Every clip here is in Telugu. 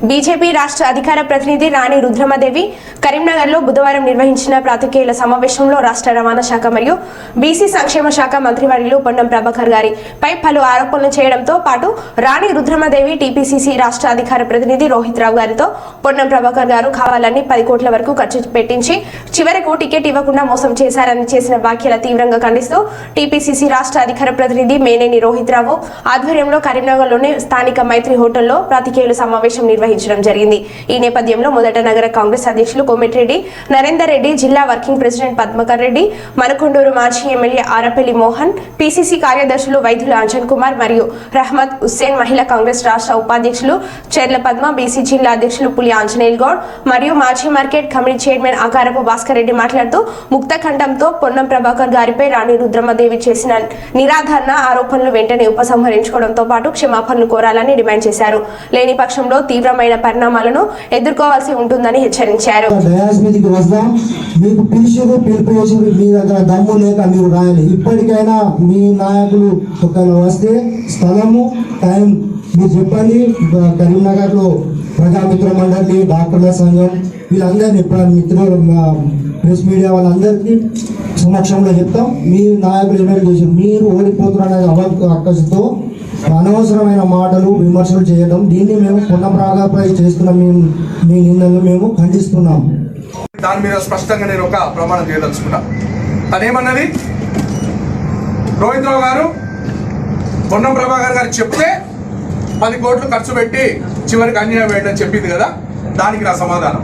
బీజేపీ రాష్ట్ర అధికార ప్రతినిధి రాణి రుద్రమదేవి కరీంనగర్లో బుధవారం నిర్వహించిన ప్రాతికేయుల సమావేశంలో రాష్ట్ర రవాణా శాఖ మరియు బీసీ సంక్షేమ శాఖ మంత్రివర్యులు పొన్నం ప్రభాకర్ గారిపై పలు ఆరోపణలు చేయడంతో పాటు రాణి రుద్రమదేవి టీపీసీసీ రాష్ట్ర అధికార ప్రతినిధి రోహిత్ రావు గారితో పొన్నం ప్రభాకర్ గారు కావాలని పది కోట్ల వరకు ఖర్చు పెట్టించి చివరకు టికెట్ ఇవ్వకుండా మోసం చేశారని చేసిన వ్యాఖ్యల తీవ్రంగా ఖండిస్తూ టీపీసీసీ రాష్ట్ర అధికార ప్రతినిధి మేనేని రోహిత్ రావు ఆధ్వర్యంలో కరీంనగర్లోని స్థానిక మైత్రి హోటల్లో ప్రాతికేయుల సమావేశం నిర్వహించడం జరిగింది. ఈ నేపథ్యంలో మొదట నగర కాంగ్రెస్ అధ్యక్షులు కోమటిరెడ్డి నరేందర్ రెడ్డి జిల్లా వర్కింగ్ ప్రెసిడెంట్ పద్మకర్ రెడ్డి మనకొండూరు మాజీ ఎమ్మెల్యే ఆరపల్లి మోహన్ పీసీసీ కార్యదర్శులు వైద్యులు అంజన్ కుమార్ మరియు రహమత్ హుస్సేన్ మహిళా కాంగ్రెస్ రాష్ట్ర ఉపాధ్యక్షులు చెర్ల పద్మ బీసీ జిల్లా అధ్యక్షులు పులి ఆంజనేయుల్ గౌడ్ మరియు మాజీ market committee chairman Akarapu Bhaskar Reddy మాట్లాడుతూ ముక్తఖండంతో పొన్నం ప్రభాకర్ గారిపై రాణి రుద్రమదేవి చేసిన నిరాధారణ ఆరోపణలు వెంటనే ఉపసంహరించుకోవడంతో పాటు క్షమాపణలు కోరాలని డిమాండ్ చేశారు. లేని పక్షంలో తీవ్ర తీవ్రమైన పరిణామాలను ఎదుర్కోవాల్సి ఉంటుందని హెచ్చరించారు. వస్తాం. మీకు పిలిచిరు పిలుపు మీ దగ్గర దమ్ము లేక మీరు రాయాలి. ఇప్పటికైనా మీ నాయకులు ఒకవేళ వస్తే స్థలము టైం మీరు చెప్పండి. కరీంనగర్లో ప్రజామిత్ర మండలి డాక్టర్ల సంఘం వీళ్ళందరినీ మిత్రులు ప్రెస్ మీడియా వాళ్ళందరికీ సమక్షంలో చెప్తాం. మీ నాయకులు ఏమేమి చేసి మీరు ఓడిపోతున్నారు అవ అక్కసుతో అనవసరమైన మాటలు విమర్శలు చేయడం దీన్ని మేము పునఃప్రాగపై చేస్తున్న. మేము మీ నిన్నను మేము ఖండిస్తున్నాం. దాని మీద స్పష్టంగా నేను ఒక ప్రమాణం చేయదలుచుకున్నా. తనేమన్నది? రోహిత్ రావు గారు పొన్నం ప్రభాకర్ గారు చెప్తే పది కోట్లు ఖర్చు పెట్టి చివరికి అన్యాయం వేయడం చెప్పింది కదా దానికి నా సమాధానం.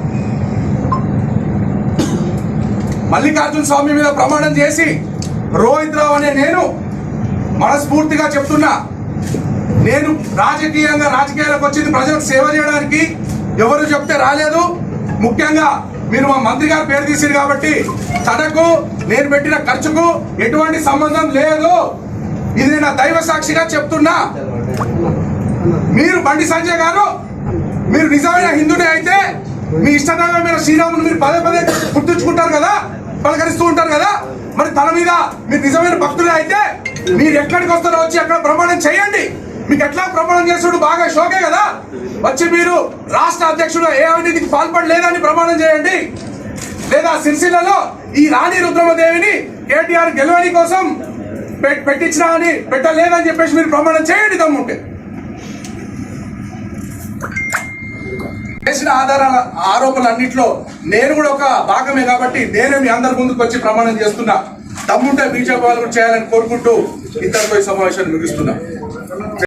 మల్లికార్జున స్వామి మీద ప్రమాణం చేసి రోహిత్ రావు అనే నేను మనస్ఫూర్తిగా చెప్తున్నా. నేను రాజకీయంగా రాజకీయాలకు వచ్చింది ప్రజలకు సేవ చేయడానికి ఎవరు చెప్తే రాలేదు. ముఖ్యంగా మీరు మా మంత్రి గారు పేరు తీసింది కాబట్టి తనకు నేను పెట్టిన ఖర్చుకు ఎటువంటి సంబంధం లేదు. ఇది నేను నా దైవ సాక్షిగా చెప్తున్నా. మీరు బండి సంజయ్ గారు మీరు నిజమైన హిందునే అయితే మీ ఇష్టదైవమైన శ్రీరాముని మీరు పదే పదే గుర్తుంచుకుంటారు కదా పలకరిస్తూ ఉంటారు కదా. మరి తన మీద మీరు నిజమైన భక్తులే అయితే మీరు ఎక్కడికి వస్తారో వచ్చి అక్కడ ప్రమాణం చేయండి. మీకు ఎట్లా ప్రమాణం చేస్తుడు? బాగా షోకే కదా? వచ్చి మీరు రాష్ట్ర అధ్యక్షుడు ఏ అవినీతికి పాల్పడలేదని ప్రమాణం చేయండి. లేదా సిరిసిల్లలో ఈ రాణి రుద్రమదేవిని కేటీఆర్ గెలవని కోసం పెట్టించినా అని పెట్టలేదని చెప్పేసి మీరు ప్రమాణం చేయండి దమ్ముంటే చేసిన ఆధారాల ఆరోపణలన్నింటిలో నేను కూడా ఒక భాగమే కాబట్టి నేనే మీ అందరి ముందుకు వచ్చి ప్రమాణం చేస్తున్నా. తమ్ముంటే బీజేపీ వాళ్ళు కూడా చేయాలని కోరుకుంటూ ఇద్దరితో ఈ సమావేశాన్ని ముగిస్తున్నా.